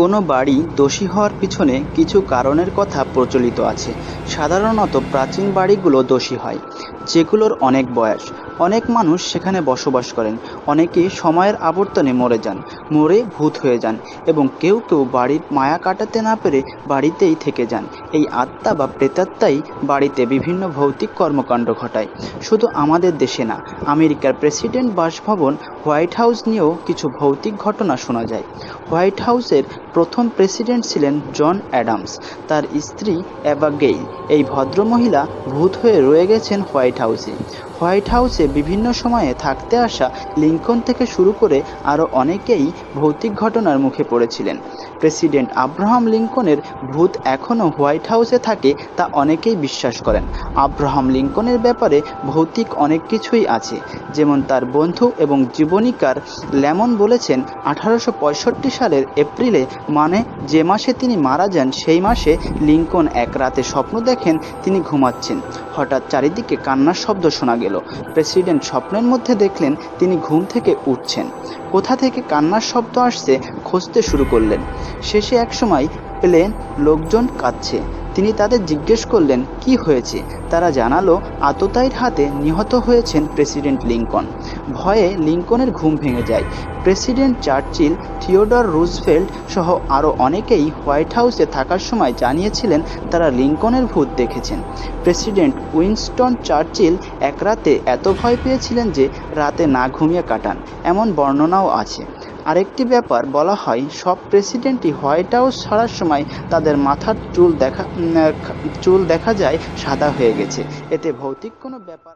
কোনো বাড়ি দোষী হওয়ার পিছনে কিছু কারণের কথা প্রচলিত আছে। সাধারণত প্রাচীন বাড়িগুলো দোষী হয়, যেগুলোর অনেক বয়স। অনেক মানুষ সেখানে বসবাস করেন। অনেকেই সময়ের আবর্তনে মরে যান, মরে ভূত হয়ে যান এবং কেউ কেউ বাড়ির মায়া কাটাতে না পেরে বাড়িতেই থেকে যান। এই আত্মা বা প্রেতাত্মাই বাড়িতে বিভিন্ন ভৌতিক কর্মকাণ্ড ঘটায়। শুধু আমাদের দেশে না, আমেরিকার প্রেসিডেন্ট বাসভবন হোয়াইট হাউস নিয়েও কিছু ভৌতিক ঘটনা শোনা যায়। হোয়াইট হাউসের প্রথম প্রেসিডেন্ট ছিলেন জন অ্যাডামস। তার স্ত্রী অ্যাবা গেইল। এই ভদ্রমহিলা ভূত হয়ে রয়ে গেছেন হোয়াইট হাউসে। হোয়াইট হাউসে বিভিন্ন সময়ে থাকতে আসা লিঙ্কন থেকে শুরু করে আরও অনেকেই ভৌতিক ঘটনার মুখে পড়েছিলেন। প্রেসিডেন্ট আব্রাহাম লিঙ্কনের ভূত এখনও হোয়াইট হাউসে থাকে তা অনেকেই বিশ্বাস করেন। আব্রাহাম লিঙ্কনের ব্যাপারে ভৌতিক অনেক কিছুই আছে, যেমন তার বন্ধু এবং জীবনীকার লেমন বলেছেন, আঠারোশো পঁয়ষট্টি সালের এপ্রিলে মানে যে মাসে তিনি মারা যান, সেই মাসে লিঙ্কন এক রাতে স্বপ্ন দেখেন তিনি ঘুমাচ্ছেন। হঠাৎ চারিদিকে কান্নার শব্দ শোনা গেল। প্রেসিডেন্ট স্বপ্নের মধ্যে দেখলেন তিনি ঘুম থেকে উঠছেন। কোথা থেকে কান্নার শব্দ আসছে, খুঁজতে শুরু করলেন। শেষে একসময় প্লেন লোকজন কাঁদছে। তিনি তাদের জিজ্ঞেস করলেন, কি হয়েছে? তারা জানালো, আততায়ীর হাতে নিহত হয়েছেন প্রেসিডেন্ট লিঙ্কন। ভয়ে লিঙ্কনের ঘুম ভেঙে যায়। প্রেসিডেন্ট চার্চিল, থিওডর রুজভেল্ট সহ আরও অনেকেই হোয়াইট হাউসে থাকার সময় জানিয়েছিলেন, তারা লিঙ্কনের ভূত দেখেছেন। প্রেসিডেন্ট উইনস্টন চার্চিল এক রাতে এত ভয় পেয়েছিলেন যে রাতে না ঘুমিয়ে কাটান। এমন বর্ণনাও আছে। আরেকটি ব্যাপার বলা হয়, সব প্রেসিডেন্টই হোয়াইট হাউস ছাড়ার সময় তাদের মাথার চুল দেখা চুল দেখা যায় সাদা হয়ে গেছে। এতে ভৌতিক কোনো ব্যাপার